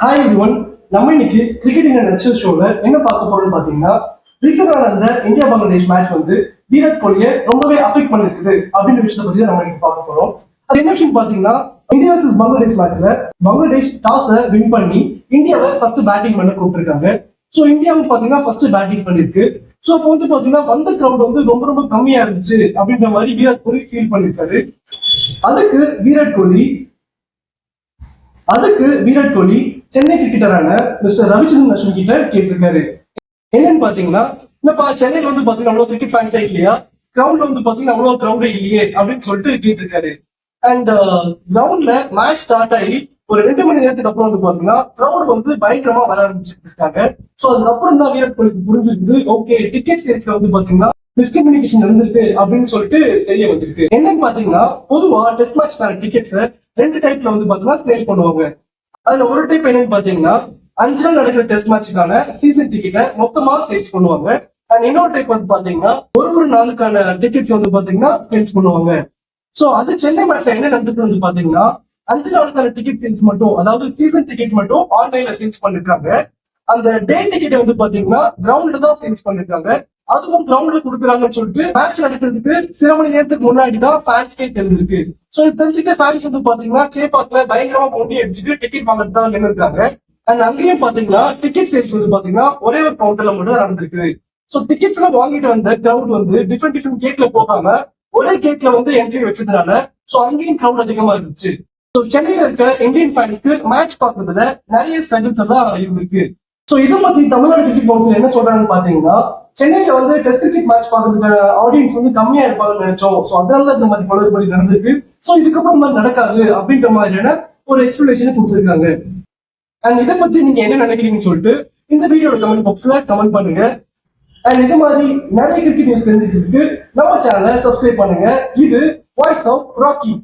Hi one நம்ம இன்னைக்கு cricket in next ஷோல என்ன பார்க்க போறோம்னு பாத்தீங்கன்னா ரீசெண்டா நடந்த இந்தியா பங்களாதேஷ் மேட்ச் வந்து விராட் கோலியை ரொம்பவே அஃபெக்ட் பண்ணிருக்குது அப்படின்ற விஷயத்தை பத்தி தான் நம்ம இன்னைக்கு பார்க்க போறோம். அது என்ன விஷயம் பாத்தீங்கன்னா இந்தியா வர்சஸ் பங்களாதேஷ் மேட்ச்ல பங்களாதேஷ் டாஸை வின் பண்ணி இந்தியாவை ஃபர்ஸ்ட் பேட்டிங் பண்ண கூப்பிட்டுருக்காங்க. சோ இந்தியாவுக்கு பாத்தீங்கன்னா ஃபர்ஸ்ட் பேட்டிங் பண்ணிருக்கு. சோ அப்போ வந்து பாத்தீங்கன்னா வந்த கிரௌட் வந்து ரொம்ப ரொம்ப கம்மியா இருந்துச்சு அப்படின்ற மாதிரி விராட் கோலி ஃபீல் பண்ணிருக்காரு. அதுக்கு விராட் கோலி அதுக்கு விராட் கோலி சென்னை கிரிக்கெட்டரான மிஸ்டர் ரவிச்சந்திரன் அஸ்வின் கிட்ட கேட்டிருக்காரு. என்னன்னு பாத்தீங்கன்னா இந்த சென்னையில வந்து பாத்தீங்கன்னா அவ்வளவு கிரிக்கெட் ஃபேன்ஸே இல்லையா? கிரவுண்ட்ல வந்து பாத்தீங்கன்னா அவ்வளவு கிரவுண்டே இல்லையே அப்படின்னு சொல்லிட்டு கேட்டிருக்காரு. அண்ட் கிரவுண்ட்ல மேட்ச் ஸ்டார்ட் ஆகி ஒரு ரெண்டு மணி நேரத்துக்கு அப்புறம் வந்து பாத்தீங்கன்னா கிரௌட் வந்து பயங்கரமா வர ஆரம்பிச்சிட்டு இருக்காங்க சோ அதுக்கப்புறம் தான் விராட் கோலிக்கு புரிஞ்சிருக்குது. ஓகே டிக்கெட் சேல்ஸ்ல வந்து பாத்தீங்கன்னா மிஸ்கம்யூனிகேஷன் நடந்திருக்கு அப்படின்னு சொல்லிட்டு தெரிய வந்திருக்கு. என்னன்னு பாத்தீங்கன்னா பொதுவா டெஸ்ட் மேட்ச் டிக்கெட்ஸை ரெண்டு டைப்ல வந்து பாத்தீங்கன்னா சேல் பண்ணுவாங்க. அதுல ஒரு டைப் என்னன்னு பாத்தீங்கன்னா அஞ்சு நாள் நடக்கிற டெஸ்ட் மேட்சுக்கான சீசன் டிக்கெட்டை மொத்தமா சேல்ஸ் பண்ணுவாங்க. அண்ட் இன்னொரு டைப் வந்து பாத்தீங்கன்னா ஒரு ஒரு நாளுக்கான டிக்கெட்ஸ் வந்து பாத்தீங்கன்னா சேல்ஸ் பண்ணுவாங்க. சோ அது சென்னை மேட்ச்ல என்ன நடந்துட்டு வந்து பாத்தீங்கன்னா அஞ்சு நாளுக்கான டிக்கெட் சேல்ஸ் மட்டும் அதாவது சீசன் டிக்கெட் மட்டும் ஆன்லைன்ல சேல்ஸ் பண்ணிருக்காங்க. அந்த டே டிக்கெட் வந்து பாத்தீங்கன்னா கிரவுண்ட்ல தான் சேல்ஸ் பண்ணிருக்காங்க. அதுவும் கிரவுண்ட்ல கொடுக்குறாங்கன்னு சொல்லிட்டு மேட்ச் நடக்கிறதுக்கு சில மணி நேரத்துக்கு முன்னாடி தான் ஃபேன்ஸ்க்கே தெரிஞ்சிருக்கு. சோ இது தெரிஞ்சுட்டு ஃபேன்ஸ் வந்து பாத்தீங்கன்னா சேப்பாக்ல பயங்கரமா மொண்டி அடிச்சுட்டு டிக்கெட் வாங்குறது தான் நின்று இருக்காங்க அண்ட் அங்கேயும் பாத்தீங்கன்னா டிக்கெட் சேல்ஸ் வந்து பாத்தீங்கன்னா ஒரே ஒரு கவுண்டர்ல மட்டும் நடந்திருக்கு. சோ டிக்கெட்ஸ் எல்லாம் வாங்கிட்டு வந்த கிரவுட் வந்து டிஃப்ரெண்ட் டிஃப்ரெண்ட் கேட்ல போகாம ஒரே கேட்ல வந்து என்ட்ரி வச்சதுனால சோ அங்கேயும் கிரவுட் அதிகமா இருந்துச்சு. சோ சென்னையில இருக்க இந்தியன் ஃபேன்ஸ்க்கு மேட்ச் பார்க்கறதுல நிறைய ஸ்ட்ரகிள்ஸ் எல்லாம் இருந்திருக்கு. சோ இதை பத்தி தமிழ்நாடு கிரிக்கெட் கவுன்சில் என்ன சொல்றாங்கன்னு பாத்தீங்கன்னா சென்னையில வந்து டெஸ்ட் கிரிக்கெட் மேட்ச் பாக்குறதுக்கு ஆடியன்ஸ் வந்து கம்மியா இருப்பாங்கன்னு நினைச்சோம். சோ அதனால இந்த மாதிரி குளறுபடி நடந்திருக்கு. சோ இதுக்கப்புறம் மாதிரி நடக்காது அப்படின்ற மாதிரியான ஒரு எக்ஸ்பிளேஷனை கொடுத்துருக்காங்க. அண்ட் இதை பத்தி நீங்க என்ன நினைக்கிறீங்கன்னு சொல்லிட்டு இந்த வீடியோட கமெண்ட் பாக்ஸ்ல கமெண்ட் பண்ணுங்க. அண்ட் இது மாதிரி நிறைய கிரிக்கெட் நியூஸ் தெரிஞ்சுக்கிறதுக்கு நம்ம சேனலை சப்ஸ்கிரைப் பண்ணுங்க. இது வாய்ஸ் ஆஃப் ராக்கி